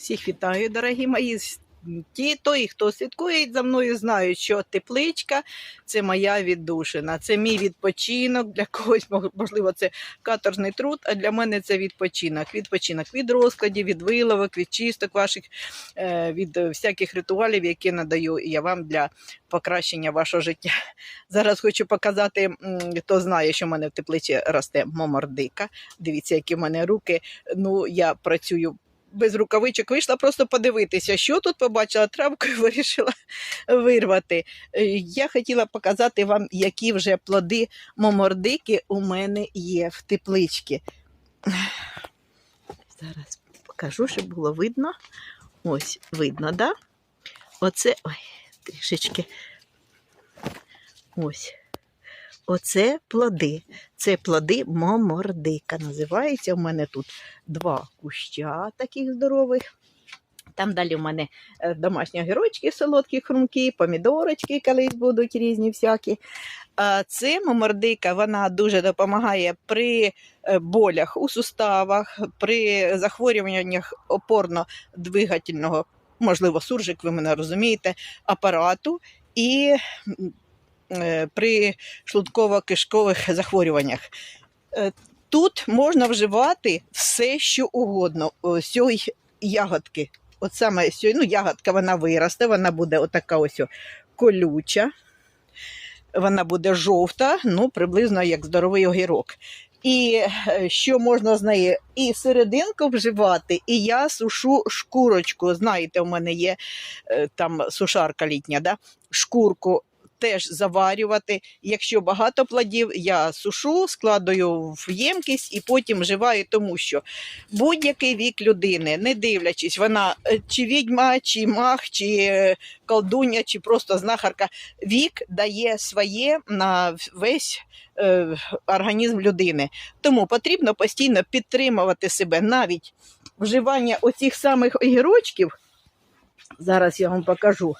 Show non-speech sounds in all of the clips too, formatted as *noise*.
Всіх вітаю, дорогі мої. Ті, той, хто слідкує за мною, знають, що тепличка це моя віддушина, це мій відпочинок. Для когось можливо це каторжний труд, а для мене це відпочинок. Відпочинок від розкладів, від виловок, від чисток ваших, е, від е, всяких ритуалів, які надаю я вам для покращення вашого життя. Зараз хочу показати, хто знає, що в мене в теплиці росте момордика. Дивіться, які в мене руки. Ну, я працюю без рукавичок вийшла просто подивитися, що тут побачила травку і *laughs* вирішила вирвати. Е, Я хотіла показати вам, які вже плоди момордики у мене є в тепличці. Зараз покажу, щоб було видно. Ось, видно, да? Оце, ой, трішечки. Ось. Оце плоди. Це плоди момордика. Називається. У мене тут два куща таких здорових. Там далі в мене е, домашні огірочки солодкі, хрумкі, помідорочки колись будуть різні всякі. Це момордика, вона дуже допомагає при е, болях у суставах, при захворюваннях опорно-двигательного, можливо, суржик, ви мене розумієте, апарату і при шлунково-кишкових захворюваннях. Е, Тут можна вживати все, що угодно. Ось цієї ягодки. От саме ну, ягодка вона виросте, вона буде отака ось колюча, вона буде жовта, ну, приблизно як здоровий огірок. І е, що можна з неї? І серединку вживати, і я сушу шкурочку. Знаєте, у мене є е, там сушарка літня, да? шкурку теж заварювати. Якщо багато плодів, я сушу, складаю в ємкість і потім вживаю, тому що будь-який вік людини, не дивлячись, вона е, чи відьма, чи мах, чи е, колдуня, чи просто знахарка, вік дає своє на весь е, організм людини. Тому потрібно постійно підтримувати себе навіть вживання оцих самих огірочків. Зараз я вам покажу.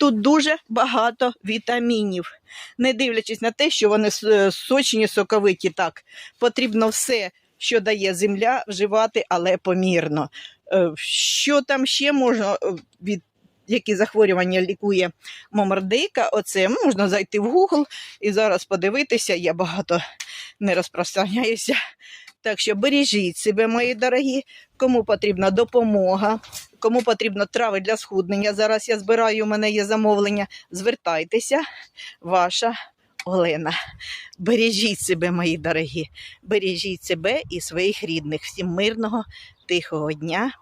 Тут дуже багато вітамінів. Не дивлячись на те, що вони сочні, соковиті, так потрібно все, що дає земля, вживати, але помірно. Е, Що там ще можна е, від які захворювання лікує момордейка? Оце можна зайти в Google і зараз подивитися. Я багато не розпространяюся. Так що бережіть себе, мої дорогі, кому потрібна допомога, кому потрібно трави для схуднення. Зараз я збираю, у мене є замовлення. Звертайтеся, ваша Олена. Бережіть себе, мої дорогі, бережіть себе і своїх рідних. Всім мирного, тихого дня.